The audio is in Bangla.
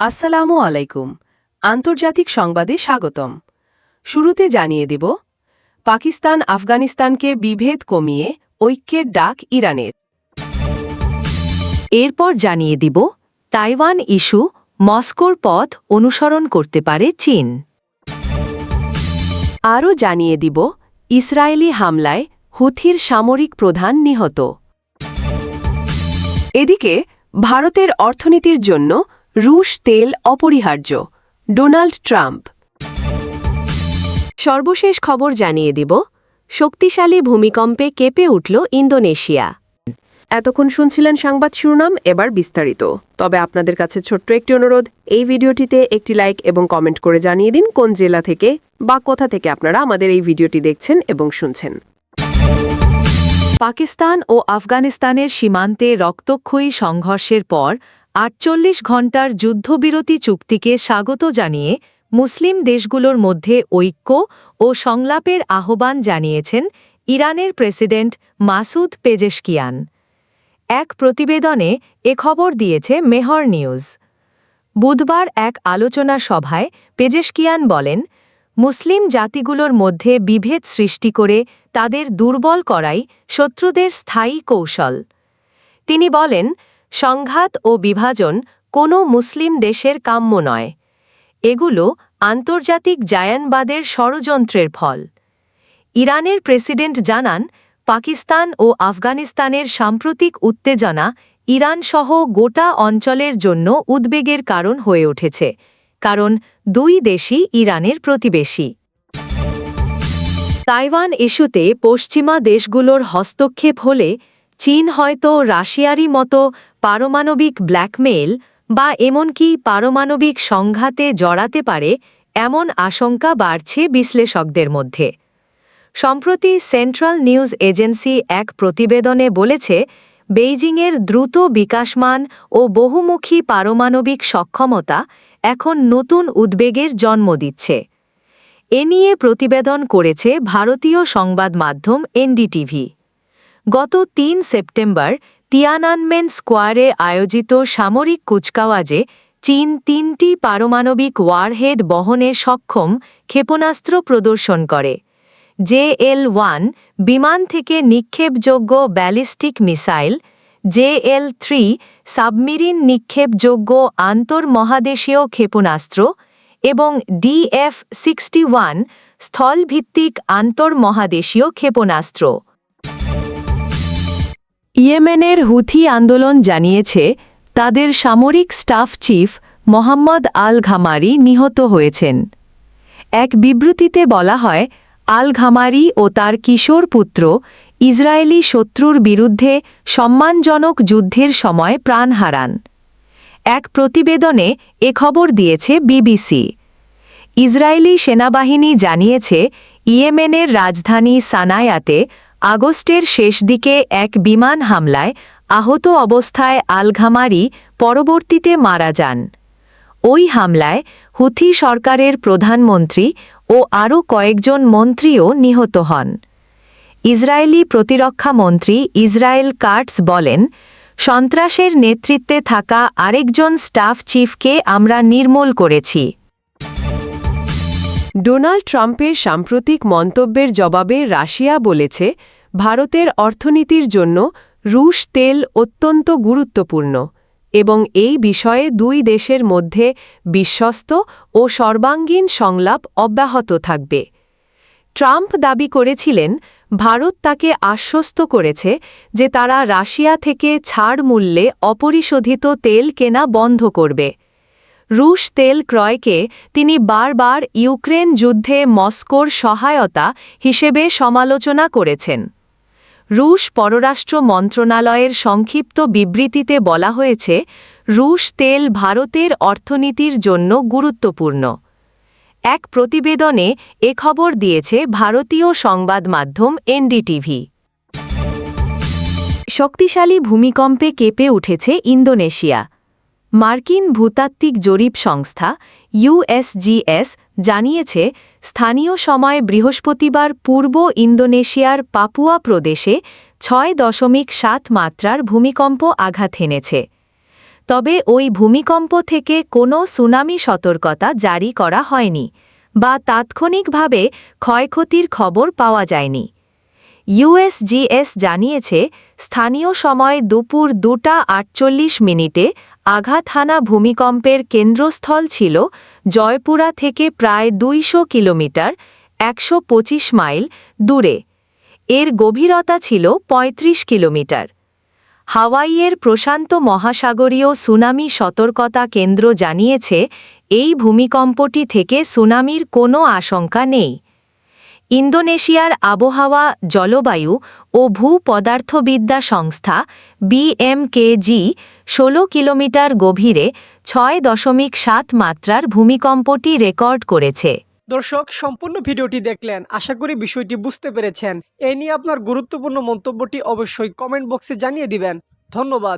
আসসালামু আলাইকুম। আন্তর্জাতিক সংবাদে স্বাগতম। শুরুতে জানিয়ে দেব, পাকিস্তান আফগানিস্তানকে বিভেদ কমিয়ে ঐক্যের ডাক ইরানের। এরপর জানিয়ে দিব, তাইওয়ান ইস্যু মস্কোর পথ অনুসরণ করতে পারে চীন। আরও জানিয়ে দিব, ইসরায়েলি হামলায় হুথির সামরিক প্রধান নিহত। এদিকে, ভারতের অর্থনীতির জন্য রুশ তেল অপরিহার্য। Donald Trump. সর্বশেষ খবর জানিয়ে দিব, শক্তিশালী ভূমিকম্পে কেঁপে উঠল ইন্দোনেশিয়া। এতক্ষণ শুনছিলেন সংবাদ শিরোনাম, এবার বিস্তারিত। তবে আপনাদের কাছে ছোট্ট একটি অনুরোধ, এই ভিডিওটিতে একটি লাইক এবং কমেন্ট করে জানিয়ে দিন কোন জেলা থেকে বা কোথা থেকে আপনারা আমাদের এই ভিডিওটি দেখছেন এবং শুনছেন। পাকিস্তান ও আফগানিস্তানের সীমান্তে রক্তক্ষয়ী সংঘর্ষের পর আটচল্লিশ ঘণ্টার যুদ্ধবিরতি চুক্তিকে স্বাগত জানিয়ে মুসলিম দেশগুলোর মধ্যে ঐক্য ও সংলাপের আহ্বান জানিয়েছেন ইরানের প্রেসিডেন্ট মাসুদ পেজেশকিয়ান। এক প্রতিবেদনে এ খবর দিয়েছে মেহর নিউজ। বুধবার এক আলোচনা সভায় পেজেশকিয়ান বলেন, মুসলিম জাতিগুলোর মধ্যে বিভেদ সৃষ্টি করে তাদের দুর্বল করাই শত্রুদের স্থায়ী কৌশল। তিনি বলেন সংঘাত ও বিভাজন কোনো মুসলিম দেশের কাম্য নয়। এগুলো আন্তর্জাতিক জায়ানবাদের ষড়যন্ত্রের ফল। ইরানের প্রেসিডেন্ট জানান, পাকিস্তান ও আফগানিস্তানের সাম্প্রতিক উত্তেজনা ইরানসহ গোটা অঞ্চলের জন্য উদ্বেগের কারণ হয়ে উঠেছে, কারণ দুই দেশই ইরানের প্রতিবেশী। তাইওয়ান ইস্যুতে পশ্চিমা দেশগুলোর হস্তক্ষেপ হলে চীন হয়তো রাশিয়ারই মতো পারমাণবিক ব্ল্যাকমেইল বা এমনকি পারমাণবিক সংঘাতে জড়াতে পারে এমন আশঙ্কা বাড়ছে বিশ্লেষকদের মধ্যে। সম্প্রতি সেন্ট্রাল নিউজ এজেন্সি এক প্রতিবেদনে বলেছে, বেইজিংয়ের দ্রুত বিকাশমান ও বহুমুখী পারমাণবিক সক্ষমতা এখন নতুন উদ্বেগের জন্ম দিচ্ছে। এ নিয়ে প্রতিবেদন করেছে ভারতীয় সংবাদ মাধ্যম এনডিটিভি। গত তিন সেপ্টেম্বর তিয়ানানমেন স্কোয়ারে আয়োজিত সামরিক কুচকাওয়াজে চীন তিনটি পারমাণবিক ওয়ারহেড বহনে সক্ষম ক্ষেপণাস্ত্র প্রদর্শন করে। জেএল ওয়ান বিমান থেকে নিক্ষেপযোগ্য ballistic missile JL three submarine নিক্ষেপযোগ্য আন্তর্মহাদেশীয় ক্ষেপণাস্ত্র এবং ডিএফ সিক্সটি ওয়ান স্থলভিত্তিক আন্তর্মহাদেশীয় ক্ষেপণাস্ত্র। ইয়েমেনের হুথি আন্দোলন জানিয়েছে, তাদের সামরিক staff chief Mohammad al Ghamari নিহত হয়েছেন। এক বিবৃতিতে বলা হয় আল ঘামারি ও তার কিশোর পুত্র ইসরায়েলি শত্রুর বিরুদ্ধে সম্মানজনক যুদ্ধের সময় প্রাণ হারান। এক প্রতিবেদনে এ খবর দিয়েছে বিবিসি। ইসরায়েলি সেনাবাহিনী জানিয়েছে, ইয়েমেনের রাজধানী সানায়াতে আগস্টের শেষ দিকে এক বিমান হামলায় আহত অবস্থায় আলঘামারি পরবর্তীতে মারা যান। ওই হামলায় হুথি সরকারের প্রধানমন্ত্রী ও আরও কয়েকজন মন্ত্রীও নিহত হন। ইসরায়েলি প্রতিরক্ষা মন্ত্রী ইসরায়েল কার্টস বলেন, সন্ত্রাসের নেতৃত্বে থাকা আরেকজন স্টাফ চিফকে আমরা নির্মূল করেছি। ডোনাল্ড ট্রাম্পের সাম্প্রতিক মন্তব্যের জবাবে রাশিয়া বলেছে, ভারতের অর্থনীতির জন্য রুশ তেল অত্যন্ত গুরুত্বপূর্ণ এবং এই বিষয়ে দুই দেশের মধ্যে বিশ্বস্ত ও সর্বাঙ্গীন সংলাপ অব্যাহত থাকবে। ট্রাম্প দাবি করেছিলেন, ভারত তাকে আশ্বস্ত করেছে যে তারা রাশিয়া থেকে ছাড় মূল্যে অপরিশোধিত তেল কেনা বন্ধ করবে। রুশ তেল ক্রয়কে তিনি বারবার ইউক্রেন যুদ্ধে মস্কোর সহায়তা হিসেবে সমালোচনা করেছেন। রুশ পররাষ্ট্র মন্ত্রণালয়ের সংক্ষিপ্ত বিবৃতিতে বলা হয়েছে, রুশ তেল ভারতের অর্থনীতির জন্য গুরুত্বপূর্ণ। এক প্রতিবেদনে এ খবর দিয়েছে ভারতীয় সংবাদ মাধ্যম এনডিটিভি। শক্তিশালী ভূমিকম্পে কেঁপে উঠেছে ইন্দোনেশিয়া। মার্কিন ভূতাত্ত্বিক জরিপ সংস্থা ইউএসজিএস জানিয়েছে, স্থানীয় সময় বৃহস্পতিবার পূর্ব ইন্দোনেশিয়ার পাপুয়া প্রদেশে ছয় দশমিক সাত মাত্রার ভূমিকম্প আঘাত হেনেছে। তবে ওই ভূমিকম্প থেকে কোনো সুনামি সতর্কতা জারি করা হয়নি বা তাৎক্ষণিকভাবে ক্ষয়ক্ষতির খবর পাওয়া যায়নি। ইউএসজিএস জানিয়েছে, স্থানীয় সময় দুপুর দুটা আটচল্লিশ মিনিটে আঘাত হানা ভূমিকম্পের কেন্দ্রস্থল ছিল জয়পুরা থেকে প্রায় দুইশো কিলোমিটার, একশো পঁচিশ মাইল দূরে। এর গভীরতা ছিল ৩৫ কিলোমিটার। হাওয়াইয়ের প্রশান্ত মহাসাগরীয় সুনামি সতর্কতা কেন্দ্র জানিয়েছে, এই ভূমিকম্পটি থেকে সুনামির কোনো আশঙ্কা নেই। ইন্দোনেশিয়ার আবহাওয়া, জলবায়ু ও ভূপদার্থবিদ্যা সংস্থা বিএমকেজি ষোলো কিলোমিটার গভীরে ছয় দশমিক সাত মাত্রার ভূমিকম্পটি রেকর্ড করেছে। দর্শক, সম্পূর্ণ ভিডিওটি দেখলেন। আশা করি বিষয়টি বুঝতে পেরেছেন। এ নিয়ে আপনার গুরুত্বপূর্ণ মন্তব্যটি অবশ্যই কমেন্ট বক্সে জানিয়ে দিবেন। ধন্যবাদ।